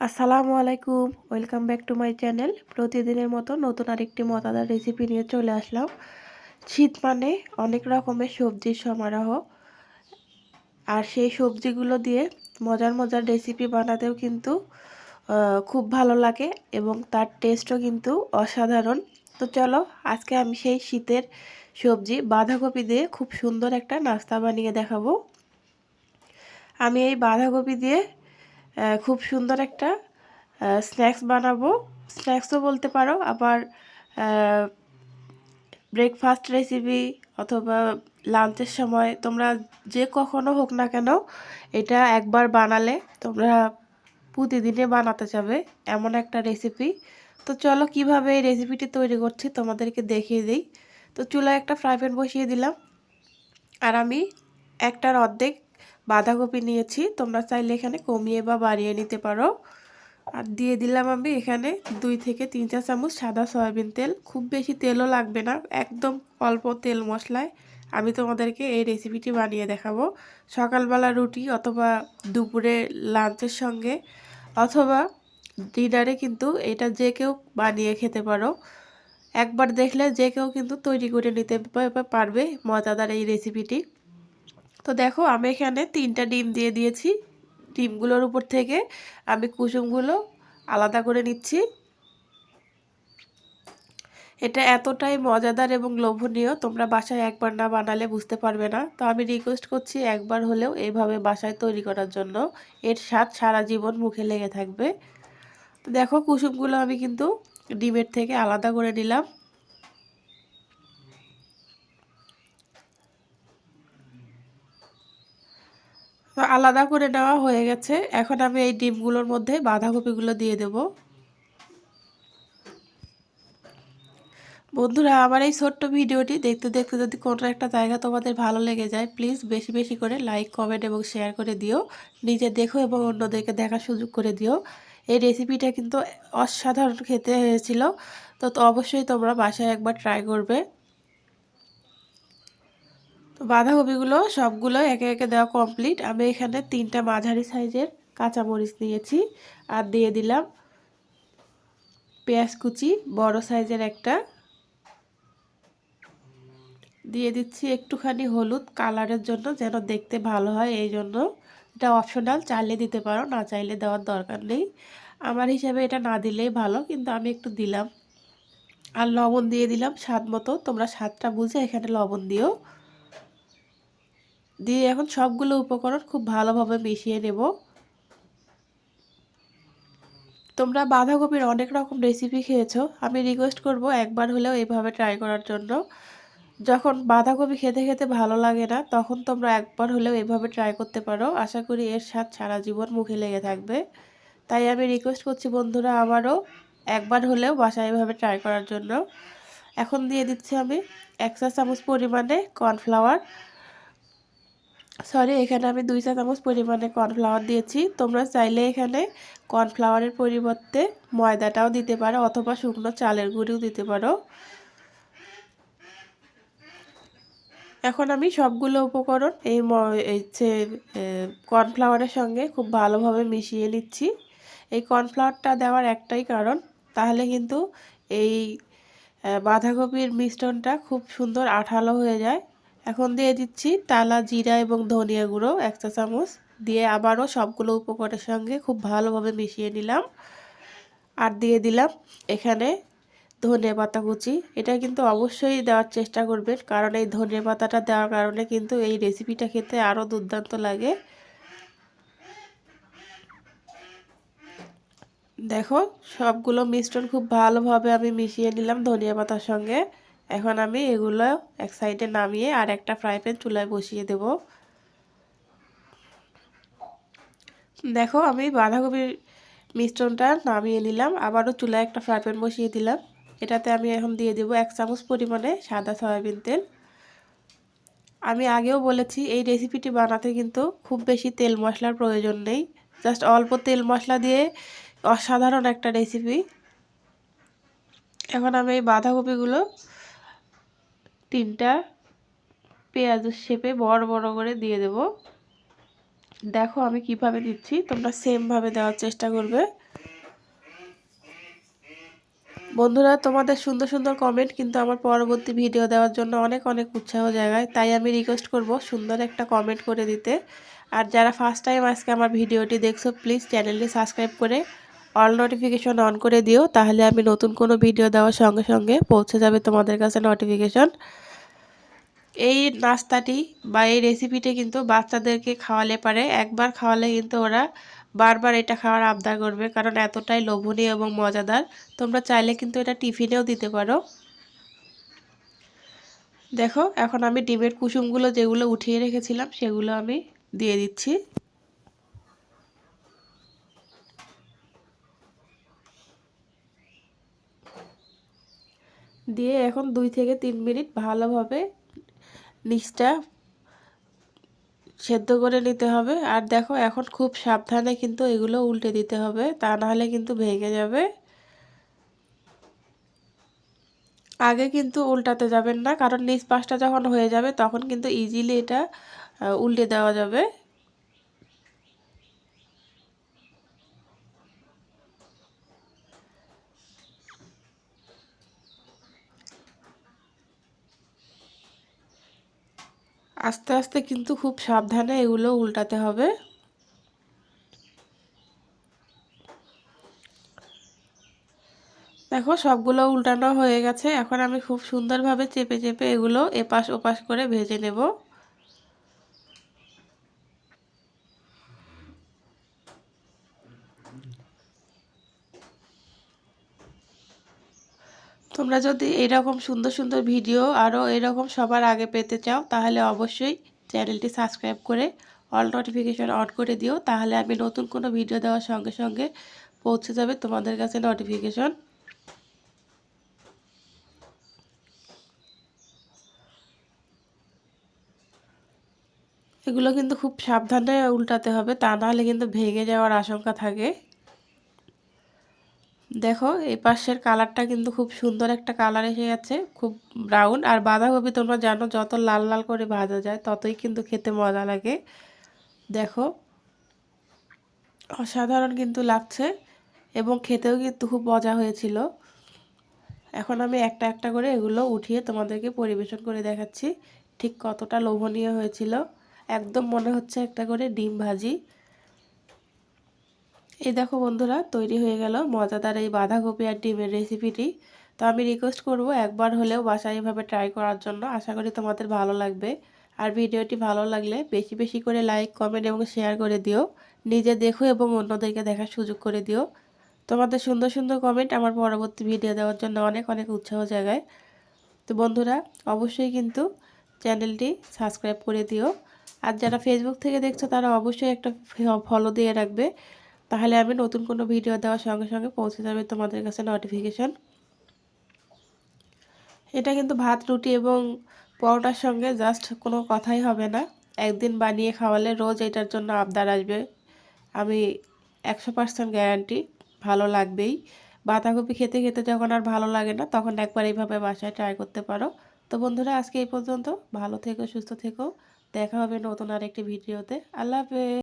আসসালামু আলাইকুম, welcome back to my channel. প্রতিদিনের মতো নতুন আরেকটি মজাদার রেসিপি নিয়ে চলে আসলাম। শীত মানে অনেক রকমের সবজির সমারোহ। আর সেই সবজিগুলো দিয়ে মজার মজার রেসিপি বানাতেও কিন্তু খুব ভালো লাগে এবং তার টেস্টও কিন্তু অসাধারণ। তো চলো, আজকে আমি সেই শীতের সবজি বাঁধাকপি দিয়ে খুব সুন্দর একটা নাস্তা বানিয়ে দেখাবো। আমি এই বাঁধাকপি দিয়ে খুব সুন্দর একটা স্ন্যাক্স বানাবো। স্ন্যাক্সও বলতে পারো, আবার ব্রেকফাস্ট রেসিপি অথবা লাঞ্চের সময় তোমরা যে কখনো হোক না কেন এটা একবার বানালে তোমরা প্রতিদিনে বানাতে যাবে এমন একটা রেসিপি তো চলো কীভাবে এই রেসিপিটি তৈরি করছি তোমাদেরকে দেখিয়ে দিই। তো চুলায় একটা ফ্রাই প্যান বসিয়ে দিলাম। আর আমি একটার অর্ধেক বাঁধাকপি নিয়েছি। তোমরা চাইলে এখানে কমিয়ে বা বাড়িয়ে নিতে পারো। আর দিয়ে দিলাম আমি এখানে দুই থেকে তিন চার চামচ সাদা সয়াবিন তেল। খুব বেশি তেলও লাগবে না, একদম অল্প তেল মশলায়। আমি তোমাদেরকে এই রেসিপিটি বানিয়ে দেখাবো। সকালবেলা রুটি অথবা দুপুরে লাঞ্চের সঙ্গে অথবা ডিনারে কিন্তু এটা যে কেউ বানিয়ে খেতে পারো। একবার দেখলে যে কেউ কিন্তু তৈরি করে নিতে পারবে, মজাদার এই রেসিপিটি। তো দেখো, আমি এখানে তিনটা ডিম দিয়ে দিয়েছি। ডিমগুলোর উপর থেকে আমি কুসুমগুলো আলাদা করে নিচ্ছি। এটা এতটাই মজাদার এবং লোভনীয়, তোমরা বাসায় একবার না বানালে বুঝতে পারবে না। তো আমি রিকোয়েস্ট করছি একবার হলেও এইভাবে বাসায় তৈরি করার জন্য। এর স্বাদ সারা জীবন মুখে লেগে থাকবে। তো দেখো, কুসুমগুলো আমি কিন্তু ডিমের থেকে আলাদা করে নিলাম। তো আলাদা করে নেওয়া হয়ে গেছে। এখন আমি এই ডিমগুলোর মধ্যে বাঁধাকপিগুলো দিয়ে দেব। বন্ধুরা, আমার এই ছোট্ট ভিডিওটি দেখতে দেখতে যদি কোনো একটা জায়গা তোমাদের ভালো লেগে যায় প্লিজ বেশি বেশি করে লাইক কমেন্ট এবং শেয়ার করে দিও। নিজে দেখো এবং অন্যদেরকে দেখার সুযোগ করে দিও। এই রেসিপিটা কিন্তু অসাধারণ খেতে হয়েছিল। তো অবশ্যই তোমরা বাসায় একবার ট্রাই করবে। তো বাঁধাকপিগুলো সবগুলো একে একে দেওয়া কমপ্লিট আমি এখানে তিনটা মাঝারি সাইজের কাঁচামরিচ নিয়েছি আর দিয়ে দিলাম পেঁয়াজ কুচি, বড় সাইজের একটা। দিয়ে দিচ্ছি একটুখানি হলুদ কালারের জন্য যেন দেখতে ভালো হয়, এই জন্য। এটা অপশনাল চাইলে দিতে পারো, না চাইলে দেওয়ার দরকার নেই। আমার হিসাবে এটা না দিলেই ভালো, কিন্তু আমি একটু দিলাম। আর লবণ দিয়ে দিলাম স্বাদ মতো। তোমরা স্বাদটা বুঝে এখানে লবণ দিও। দিয়ে এখন সবগুলো উপকরণ খুব ভালোভাবে মিশিয়ে নেব। তোমরা বাঁধাকপির অনেক রকম রেসিপি খেয়েছো। আমি রিকোয়েস্ট করব একবার হলেও এইভাবে ট্রাই করার জন্য। যখন বাঁধাকপি খেতে খেতে ভালো লাগে না, তখন তোমরা একবার হলেও এভাবে ট্রাই করতে পারো। আশা করি এর স্বাদ সারা জীবন মুখে লেগে থাকবে। তাই আমি রিকোয়েস্ট করছি বন্ধুরা আবারও একবার হলেও বাসায় এভাবে ট্রাই করার জন্য। এখন দিয়ে দিচ্ছি আমি এক চা চামচ পরিমাণে কর্নফ্লাওয়ার সরি এখানে আমি দুই চা চামচ পরিমাণে কর্নফ্লাওয়ার দিয়েছি। তোমরা চাইলে এখানে কর্নফ্লাওয়ারের পরিবর্তে ময়দাটাও দিতে পারো অথবা শুকনো চালের গুঁড়িও দিতে পারো। এখন আমি সবগুলো উপকরণ এই যে কর্নফ্লাওয়ারের সঙ্গে খুব ভালোভাবে মিশিয়ে নিচ্ছি। এই কর্নফ্লাওয়ারটা দেওয়ার একটাই কারণ, তাহলে কিন্তু এই বাঁধাকপির মিশ্রণটা খুব সুন্দর আঠালো হয়ে যায়। এখন দিয়ে দিচ্ছি তালা জিরা এবং ধনিয়া গুঁড়ো এক চা চামচ। দিয়ে আবারও সবগুলো উপকরণের সঙ্গে খুব ভালোভাবে মিশিয়ে নিলাম। আর দিয়ে দিলাম এখানে ধনে পাতা কুচি। এটা কিন্তু অবশ্যই দেওয়ার চেষ্টা করবেন, কারণ এই ধনে পাতাটা দেওয়ার কারণে কিন্তু এই রেসিপিটা খেতে আরও দুর্দান্ত লাগে। দেখো, সবগুলো মিশ্রণ খুব ভালোভাবে আমি মিশিয়ে নিলাম ধনিয়া পাতার সঙ্গে। এখন আমি এগুলো এক সাইডে নামিয়ে আর একটা ফ্রাই প্যান চুলায় বসিয়ে দেব। দেখো আমি বাঁধাকপির মিশ্রণটা নামিয়ে নিলাম, আবারও চুলায় একটা ফ্রাই প্যান বসিয়ে দিলাম। এটাতে আমি এখন দিয়ে দেবো এক চামচ পরিমাণে সাদা সয়াবিন তেল। আমি আগেও বলেছি, এই রেসিপিটি বানাতে কিন্তু খুব বেশি তেল মশলার প্রয়োজন নেই। জাস্ট অল্প তেল মশলা দিয়ে অসাধারণ একটা রেসিপি। এখন আমি এই বাঁধাকপিগুলো তিনটা পেঁয়াজের শেপে বড় বড় করে দিয়ে দেব। দেখো আমি কীভাবে দিচ্ছি, তোমরা সেমভাবে দেওয়ার চেষ্টা করবে। বন্ধুরা, তোমাদের সুন্দর সুন্দর কমেন্ট কিন্তু আমার পরবর্তী ভিডিও দেওয়ার জন্য অনেক অনেক উৎসাহ জায়গায় তাই আমি রিকোয়েস্ট করব সুন্দর একটা কমেন্ট করে দিতে। আর যারা ফার্স্ট টাইম আজকে আমার ভিডিওটি দেখছ প্লিজ চ্যানেলটি সাবস্ক্রাইব করে অল নোটিফিকেশন অন করে দিও, তাহলে আমি নতুন কোনো ভিডিও দেওয়ার সঙ্গে সঙ্গে পৌঁছে যাবে তোমাদের কাছে নোটিফিকেশন এই নাস্তাটি বা এই রেসিপিটি কিন্তু বাচ্চাদেরকে খাওয়ালে পারে, একবার খাওয়ালে কিন্তু ওরা বারবার এটা খাওয়ার আবদার করবে, কারণ এতটাই লোভনীয় এবং মজাদার। তোমরা চাইলে কিন্তু এটা টিফিনেও দিতে পারো। দেখো, এখন আমি ডিমের কুসুমগুলো যেগুলো উঠিয়ে রেখেছিলাম, সেগুলো আমি দিয়ে দিচ্ছি। দিয়ে এখন দুই থেকে তিন মিনিট ভালোভাবে নিচটা সেদ্ধ করে নিতে হবে। আর দেখো, এখন খুব সাবধানে কিন্তু এগুলো উল্টে দিতে হবে, তা নাহলে কিন্তু ভেঙে যাবে। আগে কিন্তু উল্টাতে যাবেন না, কারণ নিচ পাশটা যখন হয়ে যাবে, তখন কিন্তু ইজিলি এটা উল্টে দেওয়া যাবে। আস্তে আস্তে কিন্তু খুব সাবধানে এগুলো উল্টাতে হবে। দেখো, সবগুলো উল্টানো হয়ে গেছে। এখন আমি খুব সুন্দরভাবে চেপে চেপে এগুলো এপাশ ওপাশ করে ভেজে নেব। তোমরা যদি এরকম সুন্দর সুন্দর ভিডিও আরও এরকম সবার আগে পেতে চাও, তাহলে অবশ্যই চ্যানেলটি সাবস্ক্রাইব করে অল নোটিফিকেশান অন করে দিও। তাহলে আমি নতুন কোনো ভিডিও দেওয়ার সঙ্গে সঙ্গে পৌঁছে যাবে তোমাদের কাছে নোটিফিকেশন এগুলো কিন্তু খুব সাবধানে উল্টাতে হবে, তা নাহলে কিন্তু ভেঙে যাওয়ার আশঙ্কা থাকে। দেখো, এই পাশের কালারটা কিন্তু খুব সুন্দর একটা কালার এসে গেছে, খুব ব্রাউন আর বাঁধাকপি তোমরা জানো, যত লাল লাল করে ভাজা যায়, ততই কিন্তু খেতে মজা লাগে। দেখো, অসাধারণ কিন্তু লাগছে এবং খেতেও কিন্তু খুব মজা হয়েছিল। এখন আমি একটা একটা করে এগুলো উঠিয়ে তোমাদেরকে পরিবেশন করে দেখাচ্ছি, ঠিক কতটা লোভনীয় হয়েছিল। একদম মনে হচ্ছে একটা করে ডিম ভাজি। এই দেখো বন্ধুরা, তৈরি হয়ে গেল মজাদার এই বাঁধাকপি আর ডিমের রেসিপিটি তো আমি রিকোয়েস্ট করব একবার হলেও বাসায় এভাবে ট্রাই করার জন্য। আশা করি তোমাদের ভালো লাগবে। আর ভিডিওটি ভালো লাগলে বেশি বেশি করে লাইক কমেন্ট এবং শেয়ার করে দিও। নিজে দেখো এবং অন্যদেরকে দেখার সুযোগ করে দিও। তোমাদের সুন্দর সুন্দর কমেন্ট আমার পরবর্তী ভিডিও দেওয়ার জন্য অনেক অনেক উৎসাহ জায়গায় তো বন্ধুরা, অবশ্যই কিন্তু চ্যানেলটি সাবস্ক্রাইব করে দিও। আর যারা ফেসবুক থেকে দেখছ তারা অবশ্যই একটা ফলো দিয়ে রাখবে। তাহলে আমি নতুন কোনো ভিডিও দেওয়ার সঙ্গে সঙ্গে পৌঁছে যাবে তোমাদের কাছে নোটিফিকেশান এটা কিন্তু ভাত, রুটি এবং পরোটার সঙ্গে জাস্ট কোনো কথাই হবে না। একদিন বানিয়ে খাওয়ালে রোজ এটার জন্য আবদার আসবে। আমি একশো পার্সেন্ট গ্যারান্টি ভালো লাগবেই। বাঁধাকপি খেতে খেতে যখন আর ভালো লাগে না, তখন একবার এইভাবে বাসায় ট্রাই করতে পারো। তো বন্ধুরা, আজকে এই পর্যন্ত। ভালো থেকো, সুস্থ থেকো। দেখা হবে নতুন আর একটি ভিডিওতে। আল্লাহ হাফেজ।